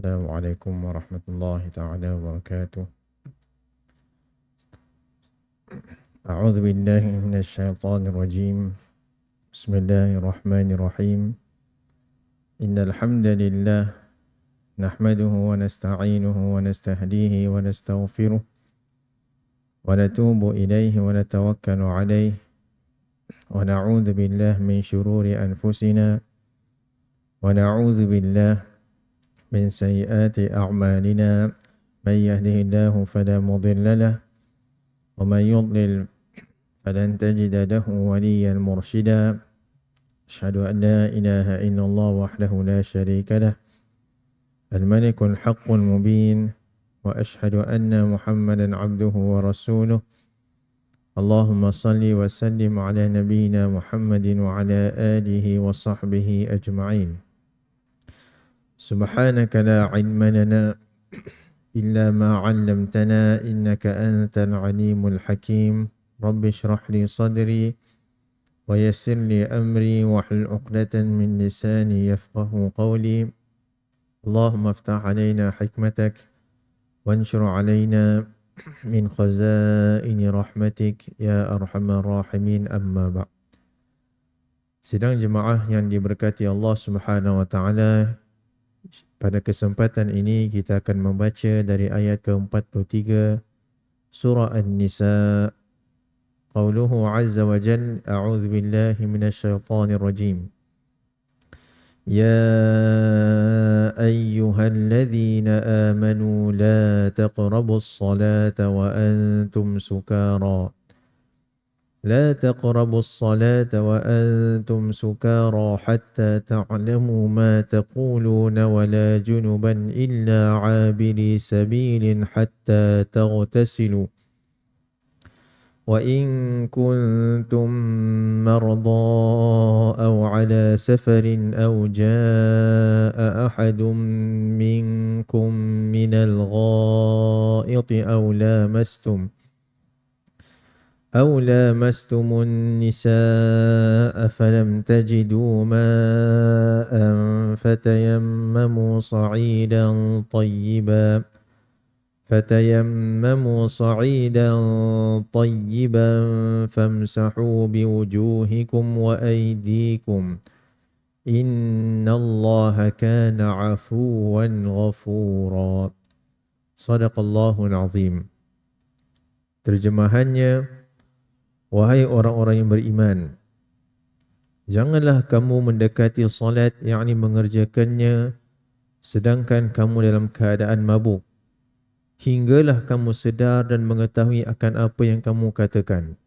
السلام عليكم ورحمة الله تعالى وبركاته. أعوذ بالله من الشيطان الرجيم. بسم الله الرحمن الرحيم. إن الحمد لله نحمده ونستعينه ونستهديه ونستغفره ونتوب إليه ونتوكل عليه. ونعوذ بالله من شرور أنفسنا. ونعوذ بالله من سيئات أعمالنا. من يهده الله فلا مضل له ومن يضلل فلن تجد له وليا مرشدا. أشهد أن لا إله إلا الله وحده لا شريك له الملك الحق المبين وأشهد أن محمدا عبده ورسوله. اللهم صل وسلم على نبينا محمد وعلى آله وصحبه أجمعين. سبحانك لا علم لنا إلا ما علمتنا إنك أنت العليم الحكيم. رب اشرح لي صدري ويسر لي أمري واحلل عقدة من لساني يفقه قولي. اللهم افتح علينا حكمتك وانشر علينا من خزائن رحمتك يا أرحم الراحمين. أما بعد Sidang jemaah yang diberkati Allah Subhanahu wa taala pada kesempatan ini kita akan membaca dari ayat ke-43 surah An-Nisa Qauluhu azza wa jal a'udzu billahi minasyaitonir rajim يا أيها الذين آمنوا لا تقربوا الصلاة وأنتم سكارى لا تقربوا الصلاة وأنتم سكارى حتى تعلموا ما تقولون ولا جنبا إلا عابري سبيل حتى تغتسلوا. وإن كنتم مرضى أو على سفر أو جاء أحد منكم من الغائط أو لامستم أو لامستم النساء فلم تجدوا ماء فتيمموا صعيدا طيبا فتيمموا صعيدا طيبا فامسحوا بوجوهكم وأيديكم إن الله كان عفوا غفورا. صدق الله العظيم. Terjemahannya Wahai orang-orang yang beriman Janganlah kamu mendekati salat yakni mengerjakannya sedangkan kamu dalam keadaan mabuk hinggalah kamu sedar dan mengetahui akan apa yang kamu katakan.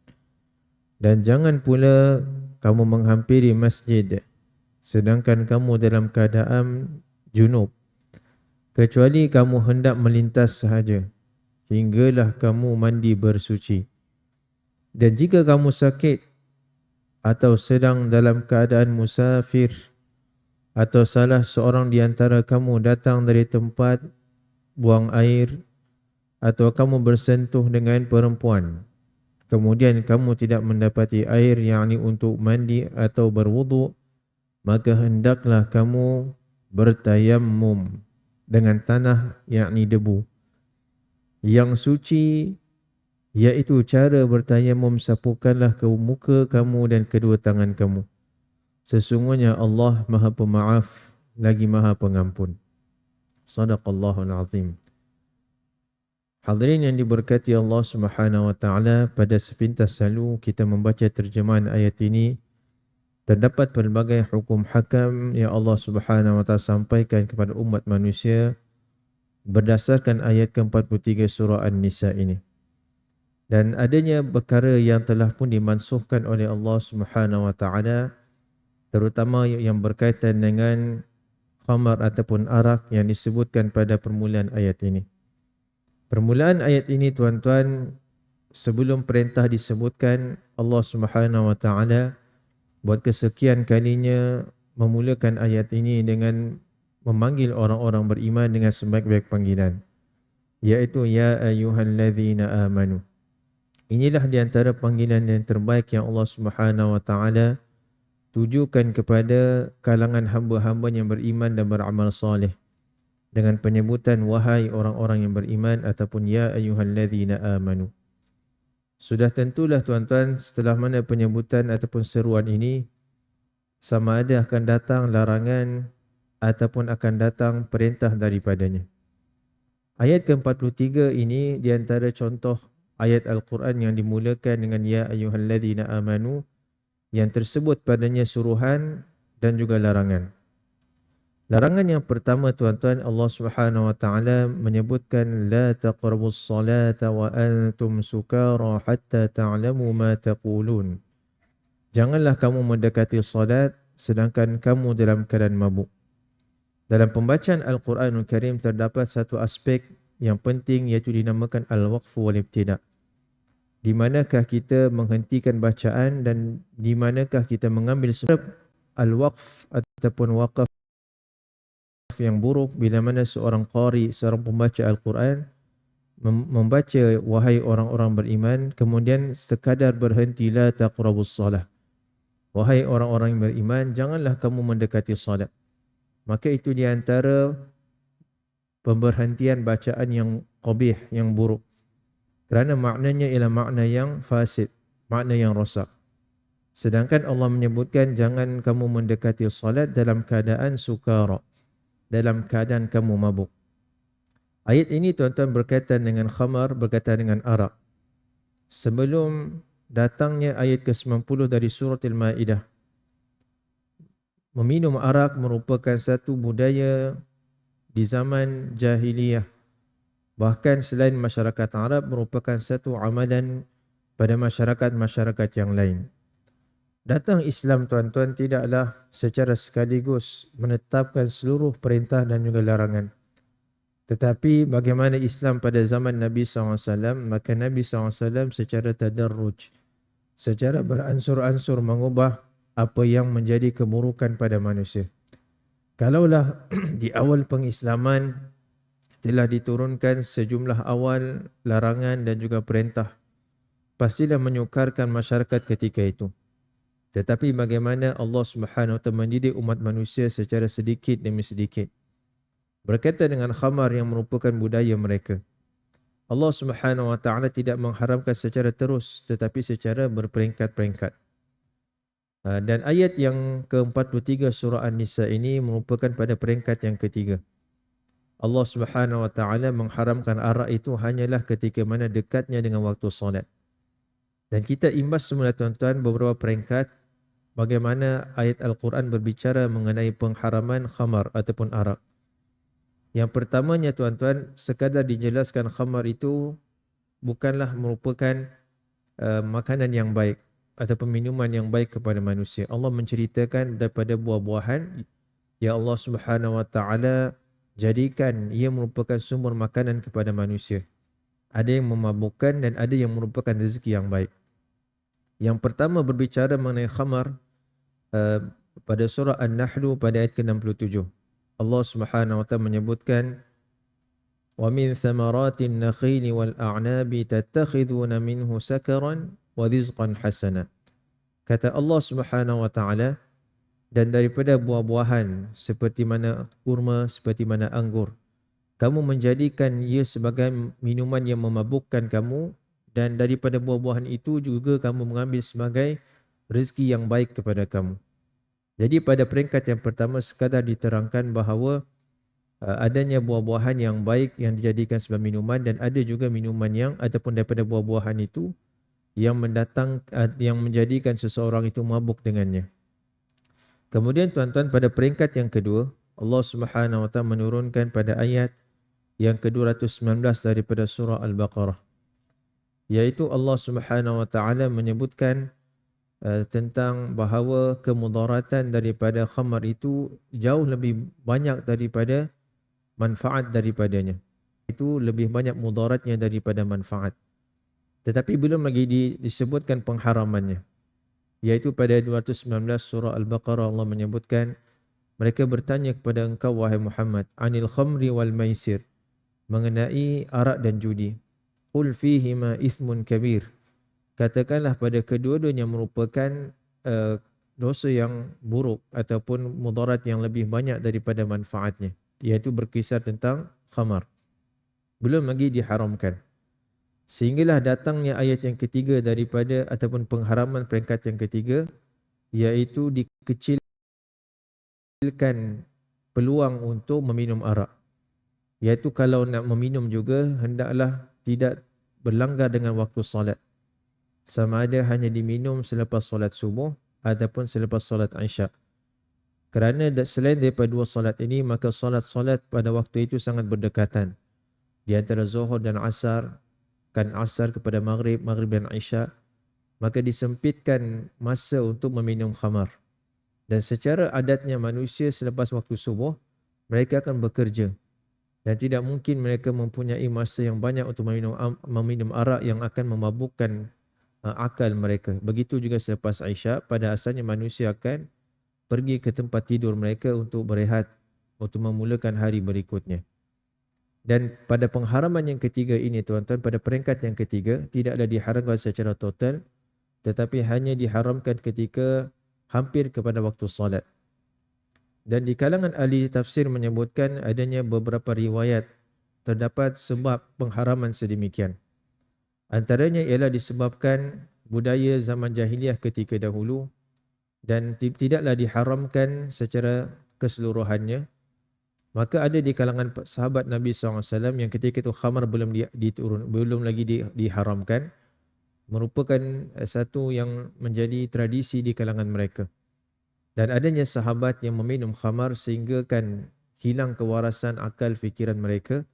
Dan jangan pula kamu menghampiri masjid sedangkan kamu dalam keadaan junub. Kecuali kamu hendak melintas sahaja hinggalah kamu mandi bersuci. Dan jika kamu sakit atau sedang dalam keadaan musafir atau salah seorang di antara kamu datang dari tempat buang air atau kamu bersentuh dengan perempuan kemudian kamu tidak mendapati air yakni untuk mandi atau berwudu maka hendaklah kamu bertayammum dengan tanah yakni debu. Yang suci iaitu cara bertayammum sapukanlah ke muka kamu dan kedua tangan kamu. Sesungguhnya Allah Maha Pemaaf lagi Maha Pengampun. Sadaqallahul azim. Hadirin yang diberkati Allah Subhanahu wa taala, pada sepintas lalu kita membaca terjemahan ayat ini. Terdapat pelbagai hukum hakam yang Allah Subhanahu wa taala sampaikan kepada umat manusia berdasarkan ayat ke-43 surah An-Nisa ini. Dan adanya perkara yang telah pun dimansuhkan oleh Allah Subhanahu wa taala terutama yang berkaitan dengan khamar ataupun arak yang disebutkan pada permulaan ayat ini. Permulaan ayat ini tuan-tuan sebelum perintah disebutkan Allah Subhanahu Wa Taala buat kesekian kalinya memulakan ayat ini dengan memanggil orang-orang beriman dengan sebaik-baik panggilan yaitu ya ayyuhallazina amanu. Inilah di antara panggilan yang terbaik yang Allah Subhanahu Wa Taala tujukan kepada kalangan hamba-hamba yang beriman dan beramal soleh dengan penyebutan wahai orang-orang yang beriman ataupun ya ayyuhalladzina amanu. Sudah tentulah tuan-tuan setelah mana penyebutan ataupun seruan ini sama ada akan datang larangan ataupun akan datang perintah daripadanya. Ayat ke-43 ini di antara contoh ayat Al-Quran yang dimulakan dengan ya ayyuhalladzina amanu yang tersebut padanya suruhan dan juga larangan. Larangan yang pertama tuan-tuan Allah Subhanahu wa taala menyebutkan la taqrabus salata wa antum sukara hatta ta'lamu ma taqulun. Janganlah kamu mendekati salat sedangkan kamu dalam keadaan mabuk. Dalam pembacaan Al-Quranul Karim terdapat satu aspek yang penting iaitu dinamakan al-waqf wal ibtida. Di manakah kita menghentikan bacaan dan di manakah kita mengambil sebab al-waqf ataupun waqaf yang buruk bila mana seorang qari, seorang pembaca Al-Quran membaca wahai orang-orang beriman kemudian sekadar berhenti la taqrabus salah. Wahai orang-orang yang beriman janganlah kamu mendekati salat. Maka itu di antara pemberhentian bacaan yang qabih, yang buruk. Kerana maknanya ialah makna yang fasid, makna yang rosak. Sedangkan Allah menyebutkan jangan kamu mendekati salat dalam keadaan sukara dalam keadaan kamu mabuk. Ayat ini tuan-tuan berkaitan dengan khamar, berkaitan dengan arak. Sebelum datangnya ayat ke-90 dari surat Al-Ma'idah. Meminum arak merupakan satu budaya di zaman jahiliyah. Bahkan selain masyarakat Arab merupakan satu amalan pada masyarakat-masyarakat yang lain. Datang Islam tuan-tuan tidaklah secara sekaligus menetapkan seluruh perintah dan juga larangan. Tetapi bagaimana Islam pada zaman Nabi SAW, maka Nabi SAW secara tadarruj, secara beransur-ansur mengubah apa yang menjadi keburukan pada manusia. Kalaulah di awal pengislaman telah diturunkan sejumlah awal larangan dan juga perintah, pastilah menyukarkan masyarakat ketika itu. Tetapi bagaimana Allah Subhanahu Wa mendidik umat manusia secara sedikit demi sedikit. Berkaitan dengan khamar yang merupakan budaya mereka. Allah Subhanahu Wa Taala tidak mengharamkan secara terus tetapi secara berperingkat-peringkat. Ha, dan ayat yang ke-43 surah An-Nisa ini merupakan pada peringkat yang ketiga. Allah Subhanahu Wa Taala mengharamkan arak itu hanyalah ketika mana dekatnya dengan waktu solat. Dan kita imbas semula tuan-tuan beberapa peringkat bagaimana ayat Al-Quran berbicara mengenai pengharaman khamar ataupun arak. Yang pertamanya tuan-tuan, sekadar dijelaskan khamar itu bukanlah merupakan uh, makanan yang baik ataupun minuman yang baik kepada manusia. Allah menceritakan daripada buah-buahan ya Allah Subhanahu wa taala jadikan ia merupakan sumber makanan kepada manusia. Ada yang memabukkan dan ada yang merupakan rezeki yang baik. Yang pertama berbicara mengenai khamar uh, pada surah An-Nahl pada ayat ke-67. Allah Subhanahu wa taala menyebutkan wa min thamaratin nakhili wal a'nabi tattakhiduna minhu sakaran wa rizqan hasana. Kata Allah Subhanahu wa taala dan daripada buah-buahan seperti mana kurma, seperti mana anggur, kamu menjadikan ia sebagai minuman yang memabukkan kamu dan daripada buah-buahan itu juga kamu mengambil sebagai rezeki yang baik kepada kamu. Jadi pada peringkat yang pertama sekadar diterangkan bahawa uh, adanya buah-buahan yang baik yang dijadikan sebagai minuman dan ada juga minuman yang ataupun daripada buah-buahan itu yang mendatang uh, yang menjadikan seseorang itu mabuk dengannya. Kemudian tuan-tuan pada peringkat yang kedua Allah Subhanahu wa taala menurunkan pada ayat yang ke-219 daripada surah Al-Baqarah yaitu Allah Subhanahu Wa Taala menyebutkan uh, tentang bahawa kemudaratan daripada khamar itu jauh lebih banyak daripada manfaat daripadanya. Itu lebih banyak mudaratnya daripada manfaat. Tetapi belum lagi disebutkan pengharamannya. Yaitu pada 219 surah Al-Baqarah Allah menyebutkan mereka bertanya kepada engkau wahai Muhammad anil khamri wal maisir mengenai arak dan judi qul fihi ma ithmun kabir katakanlah pada kedua-duanya merupakan uh, dosa yang buruk ataupun mudarat yang lebih banyak daripada manfaatnya iaitu berkisar tentang khamar. Belum lagi diharamkan. Sehinggalah datangnya ayat yang ketiga daripada ataupun pengharaman peringkat yang ketiga iaitu dikecilkan peluang untuk meminum arak. Iaitu kalau nak meminum juga hendaklah tidak berlanggar dengan waktu solat. Sama ada hanya diminum selepas solat subuh ataupun selepas solat isyak. Kerana selain daripada dua solat ini, maka solat-solat pada waktu itu sangat berdekatan. Di antara zuhur dan asar, kan asar kepada maghrib, maghrib dan isyak, maka disempitkan masa untuk meminum khamar. Dan secara adatnya manusia selepas waktu subuh, mereka akan bekerja. Dan tidak mungkin mereka mempunyai masa yang banyak untuk meminum, meminum arak yang akan memabukkan uh, akal mereka. Begitu juga selepas isyak, pada asalnya manusia akan pergi ke tempat tidur mereka untuk berehat untuk memulakan hari berikutnya. Dan pada pengharaman yang ketiga ini tuan-tuan, pada peringkat yang ketiga, tidaklah diharamkan secara total tetapi hanya diharamkan ketika hampir kepada waktu salat. Dan di kalangan ahli tafsir menyebutkan adanya beberapa riwayat terdapat sebab pengharaman sedemikian. Antaranya ialah disebabkan budaya zaman jahiliah ketika dahulu dan tidaklah diharamkan secara keseluruhannya maka ada di kalangan sahabat Nabi SAW yang ketika itu khamar belum diturun belum lagi di, diharamkan merupakan eh, satu yang menjadi tradisi di kalangan mereka. Dan adanya sahabat yang meminum khamar sehingga kan hilang kewarasan akal fikiran mereka.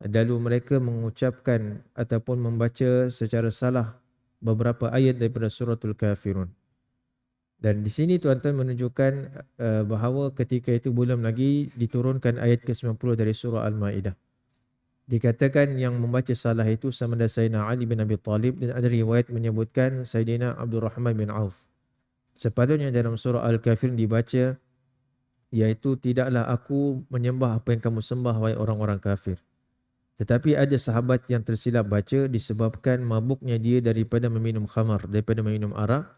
Lalu mereka mengucapkan ataupun membaca secara salah beberapa ayat daripada suratul kafirun dan di sini tuan-tuan menunjukkan uh, bahawa ketika itu belum lagi diturunkan ayat ke-90 dari surah Al-Ma'idah. Dikatakan yang membaca salah itu sama ada Sayyidina Ali bin Abi Talib dan ada riwayat menyebutkan Sayyidina Abdul Rahman bin Auf. Sepatutnya dalam surah Al-Kafir dibaca iaitu tidaklah aku menyembah apa yang kamu sembah wahai orang-orang kafir. Tetapi ada sahabat yang tersilap baca disebabkan mabuknya dia daripada meminum khamar, daripada meminum arak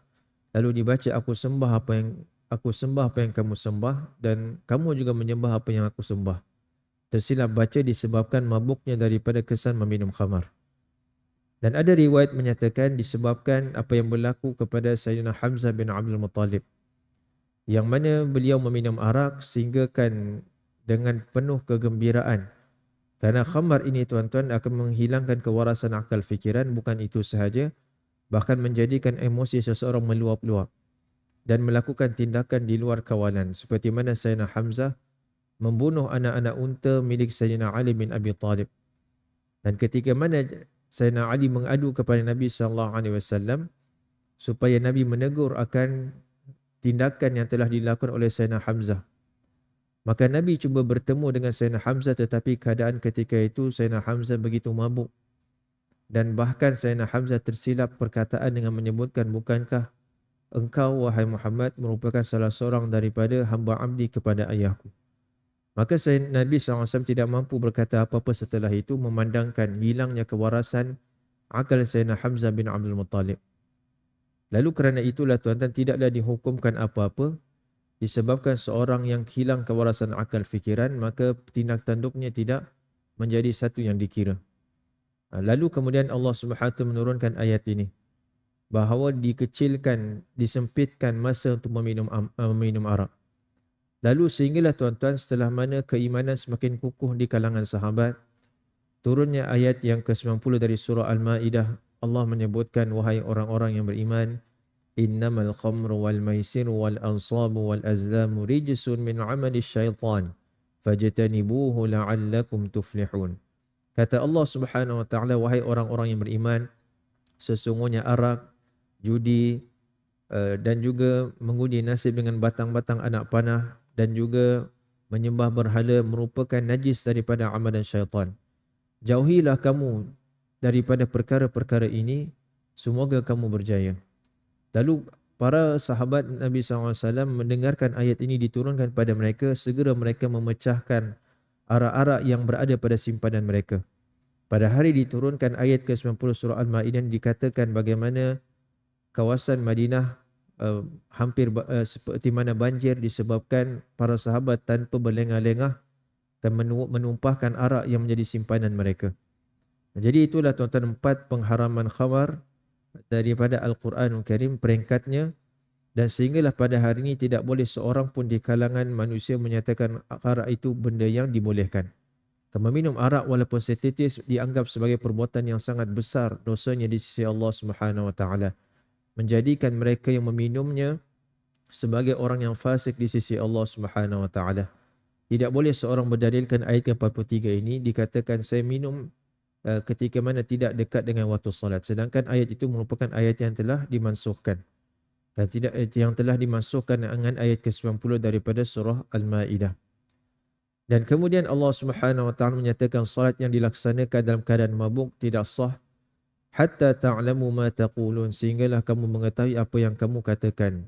Lalu dibaca aku sembah apa yang aku sembah apa yang kamu sembah dan kamu juga menyembah apa yang aku sembah. Tersilap baca disebabkan mabuknya daripada kesan meminum khamar. Dan ada riwayat menyatakan disebabkan apa yang berlaku kepada Sayyidina Hamzah bin Abdul Muttalib. Yang mana beliau meminum arak sehingga kan dengan penuh kegembiraan. Karena khamar ini tuan-tuan akan menghilangkan kewarasan akal fikiran bukan itu sahaja bahkan menjadikan emosi seseorang meluap-luap dan melakukan tindakan di luar kawalan. Seperti mana Sayyidina Hamzah membunuh anak-anak unta milik Sayyidina Ali bin Abi Talib. Dan ketika mana Sayyidina Ali mengadu kepada Nabi sallallahu alaihi wasallam supaya Nabi menegur akan tindakan yang telah dilakukan oleh Sayyidina Hamzah. Maka Nabi cuba bertemu dengan Sayyidina Hamzah tetapi keadaan ketika itu Sayyidina Hamzah begitu mabuk dan bahkan Sayyidina Hamzah tersilap perkataan dengan menyebutkan bukankah engkau wahai Muhammad merupakan salah seorang daripada hamba abdi kepada ayahku. Maka Sayyidina Nabi SAW tidak mampu berkata apa-apa setelah itu memandangkan hilangnya kewarasan akal Sayyidina Hamzah bin Abdul Muttalib. Lalu kerana itulah tuan-tuan tidaklah dihukumkan apa-apa disebabkan seorang yang hilang kewarasan akal fikiran maka tindak tanduknya tidak menjadi satu yang dikira. Ha, lalu kemudian Allah Subhanahu menurunkan ayat ini bahawa dikecilkan, disempitkan masa untuk meminum uh, meminum arak. Lalu sehinggalah tuan-tuan setelah mana keimanan semakin kukuh di kalangan sahabat, turunnya ayat yang ke-90 dari surah Al-Maidah, Allah menyebutkan wahai orang-orang yang beriman, innamal khamru wal maisir wal ansabu wal azlamu rijsun min amali syaitan fajtanibuhu la'allakum tuflihun. Kata Allah Subhanahu Wa Taala wahai orang-orang yang beriman sesungguhnya arak, judi uh, dan juga mengundi nasib dengan batang-batang anak panah dan juga menyembah berhala merupakan najis daripada amalan syaitan. Jauhilah kamu daripada perkara-perkara ini semoga kamu berjaya. Lalu para sahabat Nabi SAW mendengarkan ayat ini diturunkan pada mereka segera mereka memecahkan arak-arak yang berada pada simpanan mereka. Pada hari diturunkan ayat ke-90 surah Al-Ma'idah dikatakan bagaimana kawasan Madinah uh, hampir uh, seperti mana banjir disebabkan para sahabat tanpa berlengah-lengah dan menumpahkan arak yang menjadi simpanan mereka. Jadi itulah tuan-tuan empat pengharaman khamar daripada Al-Quranul Karim peringkatnya dan sehinggalah pada hari ini tidak boleh seorang pun di kalangan manusia menyatakan arak itu benda yang dibolehkan. Meminum arak walaupun setetes dianggap sebagai perbuatan yang sangat besar dosanya di sisi Allah Subhanahu Wa Taala. Menjadikan mereka yang meminumnya sebagai orang yang fasik di sisi Allah Subhanahu Wa Taala. Tidak boleh seorang berdalilkan ayat 43 ini dikatakan saya minum uh, ketika mana tidak dekat dengan waktu salat. Sedangkan ayat itu merupakan ayat yang telah dimansuhkan. Dan tidak yang telah dimasukkan dengan ayat ke-90 daripada surah Al-Maidah. Dan kemudian Allah Subhanahu wa taala menyatakan salat yang dilaksanakan dalam keadaan mabuk tidak sah hatta ta'lamu ma taqulun sehinggalah kamu mengetahui apa yang kamu katakan.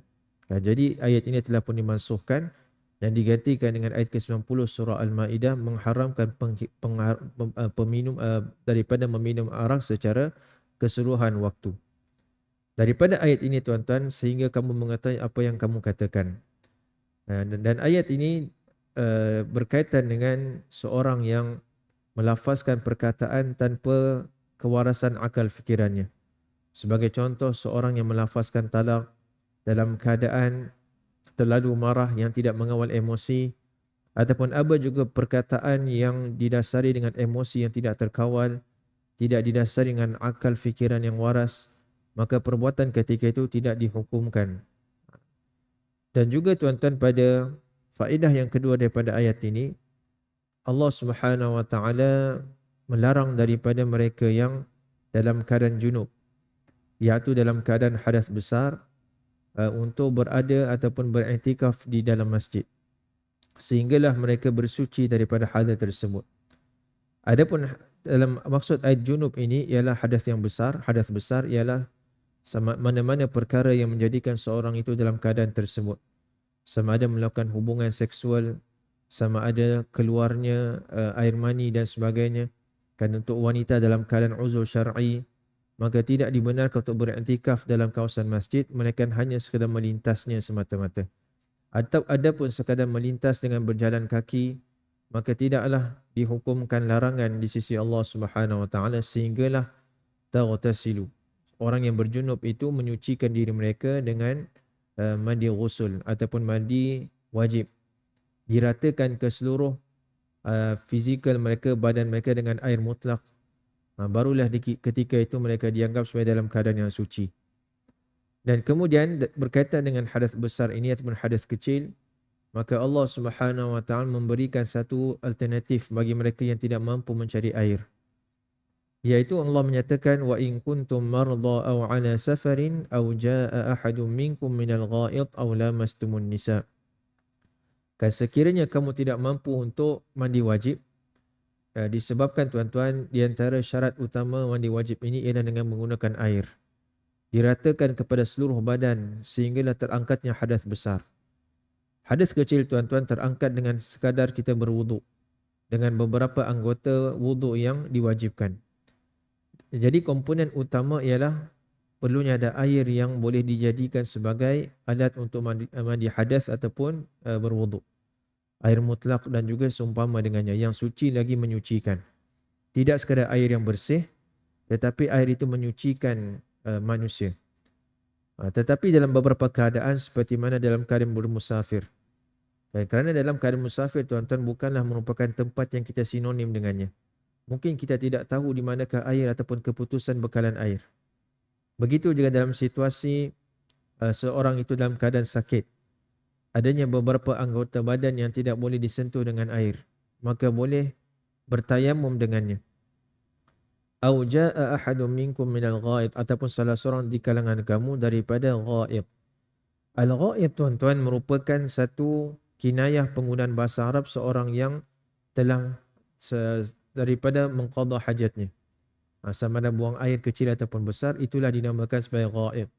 Ha, jadi ayat ini telah pun dimansuhkan dan digantikan dengan ayat ke-90 surah Al-Maidah mengharamkan peng, peng, uh, peminum uh, daripada meminum arak secara keseluruhan waktu. Daripada ayat ini tuan-tuan sehingga kamu mengetahui apa yang kamu katakan. Ha, dan, dan ayat ini uh, berkaitan dengan seorang yang melafazkan perkataan tanpa kewarasan akal fikirannya. Sebagai contoh, seorang yang melafazkan talak dalam keadaan terlalu marah yang tidak mengawal emosi ataupun apa juga perkataan yang didasari dengan emosi yang tidak terkawal, tidak didasari dengan akal fikiran yang waras, maka perbuatan ketika itu tidak dihukumkan. Dan juga tuan-tuan pada Faedah yang kedua daripada ayat ini Allah Subhanahu wa taala melarang daripada mereka yang dalam keadaan junub iaitu dalam keadaan hadas besar uh, untuk berada ataupun beriktikaf di dalam masjid. Sehinggalah mereka bersuci daripada hadas tersebut. Adapun dalam maksud ayat junub ini ialah hadas yang besar, hadas besar ialah sama mana-mana perkara yang menjadikan seorang itu dalam keadaan tersebut sama ada melakukan hubungan seksual sama ada keluarnya uh, air mani dan sebagainya. Kan untuk wanita dalam keadaan uzur syar'i maka tidak dibenarkan untuk beriktikaf dalam kawasan masjid mereka hanya sekadar melintasnya semata-mata. Atau ada pun sekadar melintas dengan berjalan kaki maka tidaklah dihukumkan larangan di sisi Allah Subhanahu wa taala sehinggalah taghtasilu. Orang yang berjunub itu menyucikan diri mereka dengan uh, mandi ghusl ataupun mandi wajib. Diratakan ke seluruh uh, fizikal mereka badan mereka dengan air mutlak. Uh, barulah di, ketika itu mereka dianggap sebagai dalam keadaan yang suci. Dan kemudian berkaitan dengan hadas besar ini ataupun hadas kecil maka Allah Subhanahu wa taala memberikan satu alternatif bagi mereka yang tidak mampu mencari air Yaitu Allah menyatakan wa in kuntum marda aw ala safarin aw jaa ahadun minkum minal ghaid aw lamastumun nisa. Kan sekiranya kamu tidak mampu untuk mandi wajib eh, disebabkan tuan-tuan di antara syarat utama mandi wajib ini ialah dengan menggunakan air. Diratakan kepada seluruh badan sehinggalah terangkatnya hadas besar. Hadas kecil tuan-tuan terangkat dengan sekadar kita berwuduk dengan beberapa anggota wuduk yang diwajibkan. Jadi komponen utama ialah perlunya ada air yang boleh dijadikan sebagai alat untuk mandi, eh, mandi hadas ataupun uh, berwuduk. Air mutlak dan juga seumpama dengannya yang suci lagi menyucikan. Tidak sekadar air yang bersih tetapi air itu menyucikan uh, manusia. Uh, tetapi dalam beberapa keadaan seperti mana dalam keadaan bermusafir. Dan kerana dalam keadaan musafir tuan-tuan bukanlah merupakan tempat yang kita sinonim dengannya mungkin kita tidak tahu di manakah air ataupun keputusan bekalan air. Begitu juga dalam situasi uh, seorang itu dalam keadaan sakit. Adanya beberapa anggota badan yang tidak boleh disentuh dengan air. Maka boleh bertayamum dengannya. Au jaa ahadun minkum minal ghaid ataupun salah seorang di kalangan kamu daripada ghaid. Al-ghaid tuan-tuan merupakan satu kinayah penggunaan bahasa Arab seorang yang telah daripada mengqadha hajatnya. Ha, sama ada buang air kecil ataupun besar, itulah dinamakan sebagai ghaib.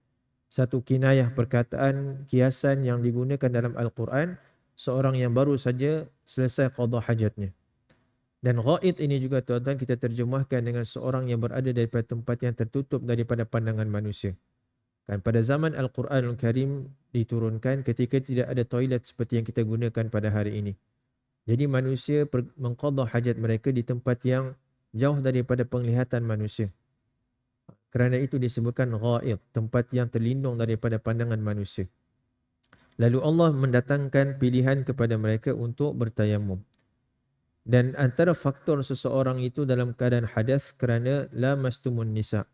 Satu kinayah perkataan, kiasan yang digunakan dalam Al-Quran, seorang yang baru saja selesai qadha hajatnya. Dan ghaib ini juga tuan-tuan kita terjemahkan dengan seorang yang berada daripada tempat yang tertutup daripada pandangan manusia. Kan pada zaman Al-Quranul Karim diturunkan ketika tidak ada toilet seperti yang kita gunakan pada hari ini Jadi manusia mengqadha hajat mereka di tempat yang jauh daripada penglihatan manusia. Kerana itu disebutkan ghaib, tempat yang terlindung daripada pandangan manusia. Lalu Allah mendatangkan pilihan kepada mereka untuk bertayamum. Dan antara faktor seseorang itu dalam keadaan hadas kerana la mastumun nisa.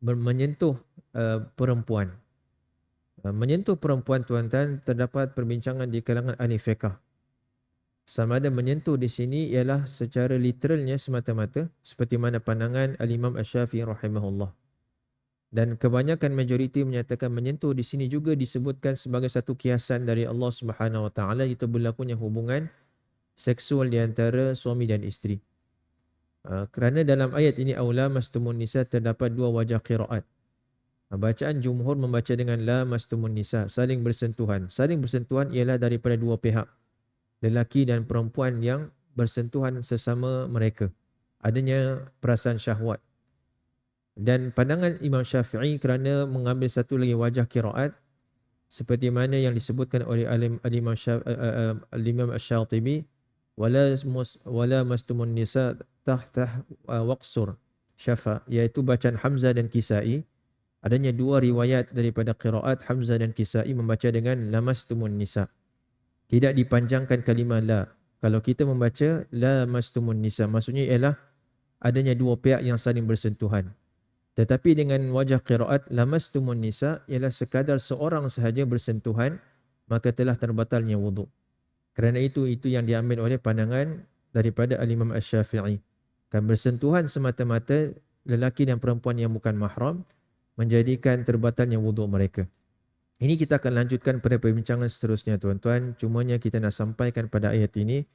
Menyentuh uh, perempuan. Uh, menyentuh perempuan tuan-tuan terdapat perbincangan di kalangan ahli fiqh sama ada menyentuh di sini ialah secara literalnya semata-mata seperti mana pandangan al-Imam Asy-Syafi'i rahimahullah. Dan kebanyakan majoriti menyatakan menyentuh di sini juga disebutkan sebagai satu kiasan dari Allah Subhanahu Wa Taala itu berlakunya hubungan seksual di antara suami dan isteri. Uh, kerana dalam ayat ini aula mastumun nisa terdapat dua wajah qiraat. Uh, bacaan jumhur membaca dengan la mastumun nisa saling bersentuhan. Saling bersentuhan ialah daripada dua pihak lelaki dan perempuan yang bersentuhan sesama mereka. Adanya perasaan syahwat. Dan pandangan Imam Syafi'i kerana mengambil satu lagi wajah kiraat seperti mana yang disebutkan oleh Alim Al-Imam Al Syatibi wala wala mastumun nisa tahta waqsur syafa iaitu bacaan Hamzah dan Kisai adanya dua riwayat daripada qiraat Hamzah dan Kisai membaca dengan lamastumun nisa tidak dipanjangkan kalimah la. Kalau kita membaca la mastumun nisa maksudnya ialah adanya dua pihak yang saling bersentuhan. Tetapi dengan wajah qiraat la mastumun nisa ialah sekadar seorang sahaja bersentuhan maka telah terbatalnya wuduk. Kerana itu itu yang diambil oleh pandangan daripada al-Imam Asy-Syafi'i. Kan bersentuhan semata-mata lelaki dan perempuan yang bukan mahram menjadikan terbatalnya wuduk mereka. Ini kita akan lanjutkan pada perbincangan seterusnya tuan-tuan. Cumanya kita nak sampaikan pada ayat ini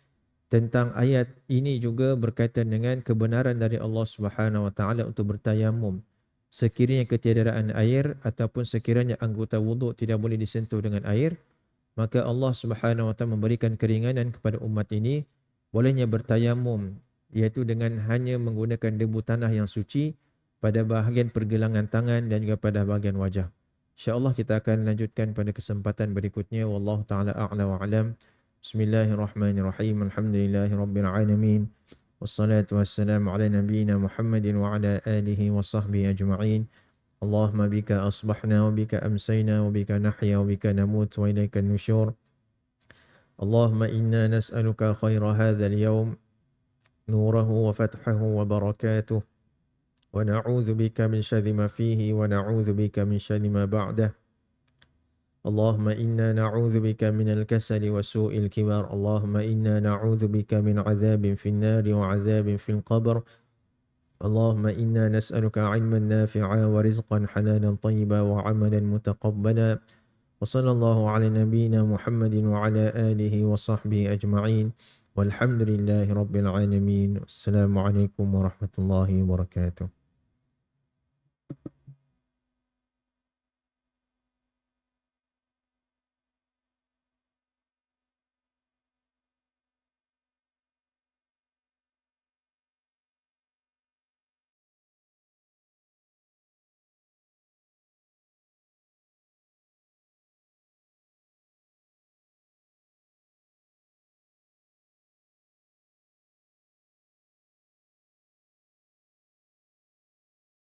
tentang ayat ini juga berkaitan dengan kebenaran dari Allah Subhanahu Wa Taala untuk bertayamum. Sekiranya ketiadaan air ataupun sekiranya anggota wuduk tidak boleh disentuh dengan air, maka Allah Subhanahu Wa Taala memberikan keringanan kepada umat ini bolehnya bertayamum iaitu dengan hanya menggunakan debu tanah yang suci pada bahagian pergelangan tangan dan juga pada bahagian wajah. InsyaAllah kita akan lanjutkan pada kesempatan berikutnya. Wallahu ta'ala a'la wa alam. Bismillahirrahmanirrahim. Alhamdulillahi rabbil alamin. Wassalatu wassalamu ala nabiyina Muhammadin wa ala alihi wa sahbihi ajma'in. Allahumma bika asbahna wa bika amsayna wa bika nahya wa bika namut wa ilaika nusyur. Allahumma inna nas'aluka khaira hadha al-yawm fathahu wa barakatuh. ونعوذ بك من شر ما فيه ونعوذ بك من شر ما بعده. اللهم إنا نعوذ بك من الكسل وسوء الكبر. اللهم إنا نعوذ بك من عذاب في النار وعذاب في القبر. اللهم إنا نسألك علما نافعا ورزقا حلالا طيبا وعملا متقبلا. وصلى الله على نبينا محمد وعلى آله وصحبه أجمعين. والحمد لله رب العالمين. السلام عليكم ورحمة الله وبركاته.